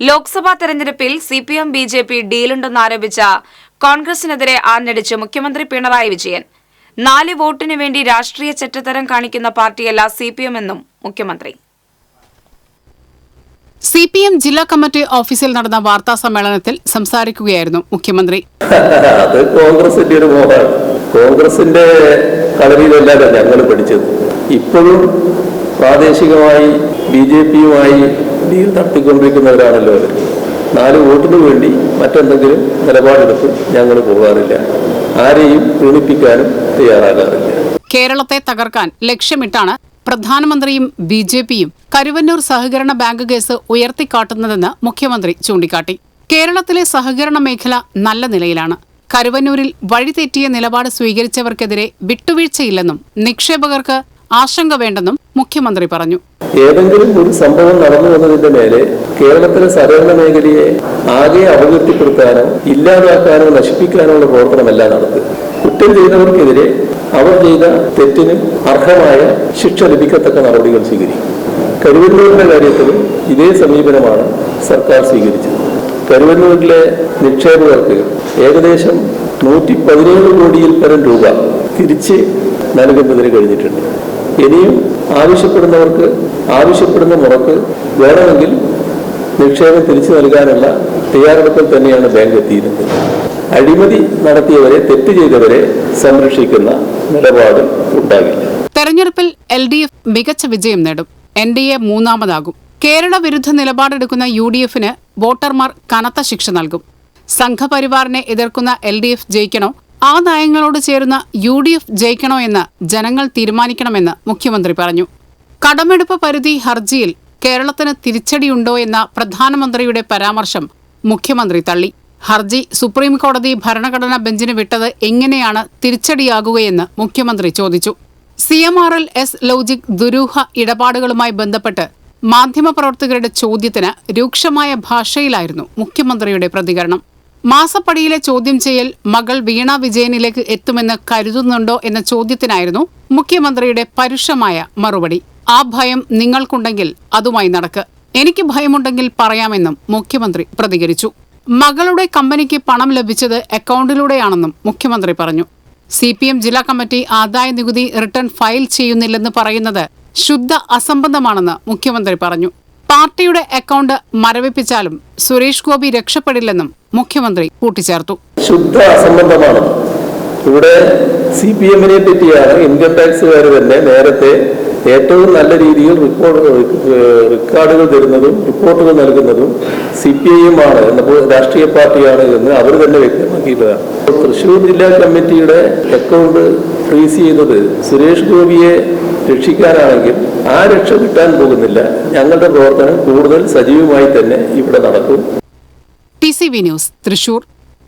ലോക്സഭാ തെരഞ്ഞെടുപ്പിൽ C P M B J P ഡീലുണ്ടെന്നാരോപിച്ച കോൺഗ്രസിനെതിരെ ആഞ്ഞടിച്ച് മുഖ്യമന്ത്രി പിണറായി വിജയൻ. നാല് വോട്ടിനു വേണ്ടി രാഷ്ട്രീയ ചെറ്റത്തരം കാണിക്കുന്ന പാർട്ടിയല്ല സി പി എം എന്നും മുഖ്യമന്ത്രി. സി പി എം ജില്ലാ കമ്മിറ്റി ഓഫീസിൽ നടന്ന വാർത്താ സമ്മേളനത്തിൽ സംസാരിക്കുകയായിരുന്നു മുഖ്യമന്ത്രി. അത് കോൺഗ്രസിന്റെ ഒരു മോഹമാണ് കോൺഗ്രസിന്റെ കളരിയിലല്ലാതെ ഞങ്ങൾ പഠിച്ചത് ഇപ്പോഴും പ്രാദേശികമായി ബി ജെ പിയുമായി ഡീൽ നടത്തിക്കൊണ്ടിരിക്കുന്നവരാണല്ലോ അവർ നാല് വോട്ടിന് വേണ്ടി മറ്റെന്തെങ്കിലും നിലപാടെടുത്ത് ഞങ്ങൾ പോകാറില്ല. ആരെയും പ്രീണിപ്പിക്കാനും തയ്യാറാകാറില്ല. കേരളത്തെ തകർക്കാൻ ലക്ഷ്യമിട്ടാണ് പ്രധാനമന്ത്രിയും ബി ജെ പിയും കരുവന്നൂർ സഹകരണ ബാങ്ക് കേസ് ഉയർത്തിക്കാട്ടുന്നതെന്ന് മുഖ്യമന്ത്രി ചൂണ്ടിക്കാട്ടി. കേരളത്തിലെ സഹകരണ മേഖല നല്ല നിലയിലാണ്. കരുവന്നൂരിൽ വഴിതെറ്റിയ നിലപാട് സ്വീകരിച്ചവർക്കെതിരെ വിട്ടുവീഴ്ചയില്ലെന്നും നിക്ഷേപകർക്ക് ആശങ്ക വേണ്ടെന്നും മുഖ്യമന്ത്രി പറഞ്ഞു. ഏതെങ്കിലും ഒരു സംഭവം നടന്നു വന്നതിന്റെ മേലെ കേരളത്തിലെ സഹകരണ മേഖലയെ ആകെ അപകീർത്തിപ്പെടുത്താനോ ഇല്ലാതാക്കാനോ നശിപ്പിക്കാനോ ഉള്ള പ്രവർത്തനമല്ല നടത്തുക കുറ്റം ചെയ്തവർക്കെതിരെ അവർ ചെയ്ത തെറ്റിന് അർഹമായ ശിക്ഷ ലഭിക്കത്തക്ക നടപടികൾ സ്വീകരിക്കും. കരുവന്നൂരിന്റെ കാര്യത്തിലും ഇതേ സമീപനമാണ് സർക്കാർ സ്വീകരിച്ചത്. കരുവന്നൂരിലെ നിക്ഷേപകർക്ക് ഏകദേശം നൂറ്റി പതിനേഴ് കോടിയിൽ പരം രൂപ തിരിച്ച് നൽകുന്നതിന് കഴിഞ്ഞിട്ടുണ്ട്. ഇനിയും ആവശ്യപ്പെടുന്നവർക്ക് ആവശ്യപ്പെടുന്ന മുറക്ക് വേണമെങ്കിൽ നിക്ഷേപം തിരിച്ചു നൽകാനുള്ള തയ്യാറെടുപ്പിൽ തന്നെയാണ് ബാങ്ക് എത്തിയിരുന്നത്. അഴിമതി നടത്തിയവരെ തെറ്റ് ചെയ്തവരെ സംരക്ഷിക്കുന്ന നിലപാട് ഉണ്ടാകില്ല. തെരഞ്ഞെടുപ്പിൽ എൽ ഡി എഫ് മികച്ച വിജയം നേടും. എൻ ഡി എ മൂന്നാമതാകും. കേരള വിരുദ്ധ നിലപാടെടുക്കുന്ന യു ഡി എഫിന് വോട്ടർമാർ കനത്ത ശിക്ഷ നൽകും. സംഘപരിവാറിനെ എതിർക്കുന്ന എൽ ഡി എഫ് ജയിക്കണോ? ആ നയങ്ങളോട് ചേരുന്ന യു ഡി എഫ് ജയിക്കണോ എന്ന് ജനങ്ങൾ തീരുമാനിക്കണമെന്ന് മുഖ്യമന്ത്രി പറഞ്ഞു. കടമെടുപ്പ് പരിധി ഹർജിയിൽ കേരളത്തിന് തിരിച്ചടിയുണ്ടോ എന്ന പ്രധാനമന്ത്രിയുടെ പരാമർശം മുഖ്യമന്ത്രി തള്ളി. ഹർജി സുപ്രീം കോടതി ഭരണഘടനാ ബെഞ്ചിന് വിട്ടത് എങ്ങനെയാണ് തിരിച്ചടിയാകുകയെന്ന് മുഖ്യമന്ത്രി ചോദിച്ചു. C M R L S logic ദുരൂഹ ഇടപാടുകളുമായി ബന്ധപ്പെട്ട് മാധ്യമപ്രവർത്തകരുടെ ചോദ്യത്തിന് രൂക്ഷമായ ഭാഷയിലായിരുന്നു മുഖ്യമന്ത്രിയുടെ പ്രതികരണം. മാസപ്പടിയിലെ ചോദ്യം ചെയ്യൽ മകൾ വീണ വിജയനിലേക്ക് എത്തുമെന്ന് കരുതുന്നുണ്ടോ എന്ന ചോദ്യത്തിനായിരുന്നു മുഖ്യമന്ത്രിയുടെ പരുഷമായ മറുപടി. ആ ഭയം നിങ്ങൾക്കുണ്ടെങ്കിൽ അതുമായി നടക്ക്. എനിക്ക് ഭയമുണ്ടെങ്കിൽ പറയാമെന്നും മുഖ്യമന്ത്രി പ്രതികരിച്ചു. മകളുടെ കമ്പനിക്ക് പണം ലഭിച്ചത് അക്കൗണ്ടിലൂടെയാണെന്നും മുഖ്യമന്ത്രി പറഞ്ഞു. സി പി എം ജില്ലാ കമ്മിറ്റി ആദായ നികുതി റിട്ടേൺ ഫയൽ ചെയ്യുന്നില്ലെന്ന് പറയുന്നത് ശുദ്ധ അസംബന്ധമാണെന്ന് മുഖ്യമന്ത്രി പറഞ്ഞു. പാർട്ടിയുടെ അക്കൗണ്ട് മരവിപ്പിച്ചാലും സുരേഷ് ഗോപി രക്ഷപ്പെടില്ലെന്നും മുഖ്യമന്ത്രി കൂട്ടിച്ചേർത്തു. ശുദ്ധ അസംബന്ധമാണ്. ഇവിടെ സി പി എമ്മിനെ പറ്റിയാണ് ഇൻകം ടാക്സുകാർ തന്നെ നേരത്തെ ഏറ്റവും നല്ല രീതിയിൽ റിപ്പോർട്ട് റെക്കോർഡുകൾ തരുന്നതും റിപ്പോർട്ടുകൾ നൽകുന്നതും സി പി ഐ എം ആണ് എന്ന രാഷ്ട്രീയ പാർട്ടിയാണ് എന്ന് അവർ തന്നെ വ്യക്തമാക്കിയതാണ് തൃശ്ശൂർ ജില്ലാ കമ്മിറ്റിയുടെ അക്കൗണ്ട് ഫ്രീസ് ചെയ്തത് സുരേഷ് ഗോപിയെ രക്ഷിക്കാനാണെങ്കിൽ ആ രക്ഷ കിട്ടാൻ പോകുന്നില്ല. ഞങ്ങളുടെ പ്രവർത്തനം കൂടുതൽ സജീവമായി തന്നെ ഇവിടെ നടക്കും. T C V news Thrissur